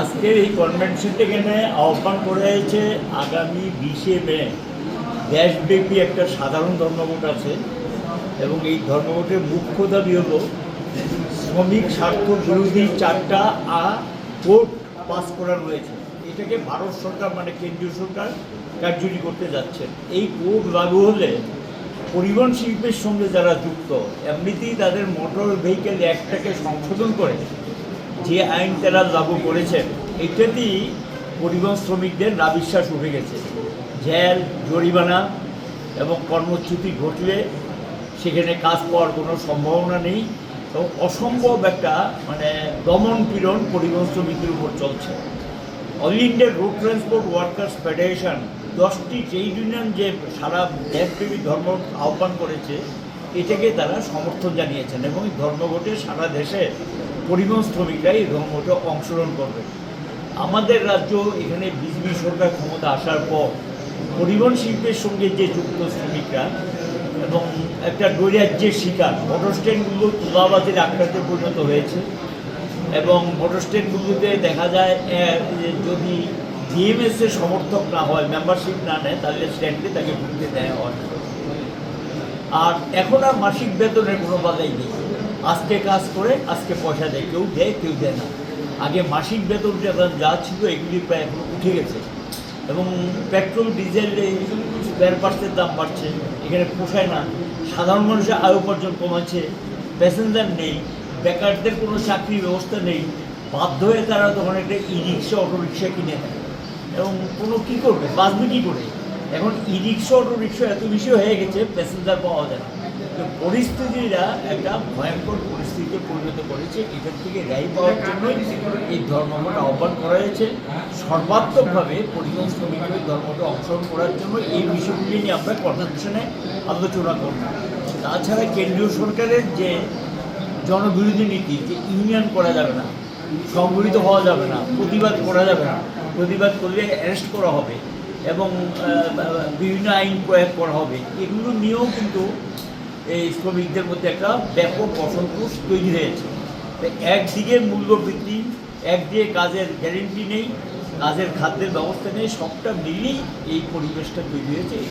আজকের এই কনভেনশনটা এখানে আহ্বান করা হয়েছে আগামী বিশে মে। দেশব্যাপী একটা সাধারণ ধর্মঘট আছে এবং এই ধর্মঘটের মুখ্য দাবি হলো শ্রমিক স্বার্থ বিরোধী চারটা আ কোর্ট পাস করা রয়েছে এটাকে ভারত সরকার মানে কেন্দ্রীয় সরকার কার্যকরী করতে যাচ্ছে। এই কোর্ট লাগু হলে পরিবহন শিল্পের সঙ্গে যারা যুক্ত, এমনিতেই তাদের মোটর ভেহিকেল অ্যাক্টটাকে সংশোধন করে যে আইন তারা লাগু করেছেন এটাতেই পরিবহন শ্রমিকদের নাবিশ্বাস উঠে গেছে। জেল, জরিমানা এবং কর্মচ্যুতি ঘটলে সেখানে কাজ পাওয়ার কোনো সম্ভাবনা নেই। এবং অসম্ভব একটা মানে দমন পীড়ন পরিবহন শ্রমিকদের উপর চলছে। All India Road Transport Workers Federation দশটি ট্রেড ইউনিয়ন যে সারা দেশব্যাপী ধর্ম আহ্বান করেছে, এটাকে তারা সমর্থন জানিয়েছেন এবং ধর্মঘটে সারা দেশে পরিবহন শ্রমিকরা এই ধর্মঘটে অংশগ্রহণ করবে। আমাদের রাজ্য এখানে বিজেপি সরকার ক্ষমতা আসার পর পরিবহন শিল্পের সঙ্গে যে যুক্ত শ্রমিকরা এবং একটা নৈরাজ্যের শিকার মোটর স্ট্যান্ডগুলো তুলাবাজির আক্রান্তে পরিণত হয়েছে এবং মোটর স্ট্যান্ডগুলোতে দেখা যায় যদি ডিএমএস এর সমর্থক না হয় মেম্বারশিপ না নেয়, তাহলে স্ট্যান্ডে তাকে ঢুকতে দেওয়া হয়। আর এখন আর মাসিক বেতনের কোনো বাধাই নেই। আজকে কাজ করে, আজকে পয়সা দেয়। কেউ দেয় কেউ দেয় না। আগে মাসিক বেতন যা ছিল, এগুলি প্রায় এখন উঠে গেছে। এবং পেট্রোল, ডিজেল স্পেয়ার পার্টসের দাম বাড়ছে। এখানে পোষায় না। সাধারণ মানুষের আয় উপার্জন কমাচ্ছে। প্যাসেঞ্জার নেই। বেকারদের কোনো চাকরির ব্যবস্থা নেই। বাধ্য হয়ে তারা তখন একটা ই রিক্সা অটো রিক্সা কিনে নেয়। এবং কোনো কী করবে? বাঁচবে কী করে? এখন ই রিক্সা অটো রিক্সা এত বেশি হয়ে গেছে প্যাসেঞ্জার পাওয়া যায় না। তো পরিস্থিতিটা একটা ভয়ঙ্কর পরিস্থিতিতে পরিণত করেছে। এটার থেকে রেহাই পাওয়ার জন্যই এই ধর্মঘট আহ্বান করা হয়েছে। সর্বাত্মকভাবে পরিবহন শ্রমিকদের ধর্মঘটে অংশগ্রহণ করার জন্য এই বিষয়গুলি নিয়ে আমরা কনভেনশনে আলোচনা করব। তাছাড়া কেন্দ্রীয় সরকারের যে জনবিরোধী নীতি যে ইউনিয়ন করা যাবে না সংগঠিত হওয়া যাবে না প্রতিবাদ করা যাবে না প্রতিবাদ করলে অ্যারেস্ট করা হবে এবং বিভিন্ন আইন প্রয়োগ করা হবে এগুলো নিয়েও কিন্তু এই শ্রমিকদের মধ্যে একটা ব্যাপক অসন্তোষ তৈরি হয়েছে। একদিকে একদিকে মূল্যবৃদ্ধি, একদিকে কাজের গ্যারেন্টি নেই, কাজের খাদ্যের ব্যবস্থা নেই, সবটা মিলিয়েই এই পরিবেশটা তৈরি হয়েছে।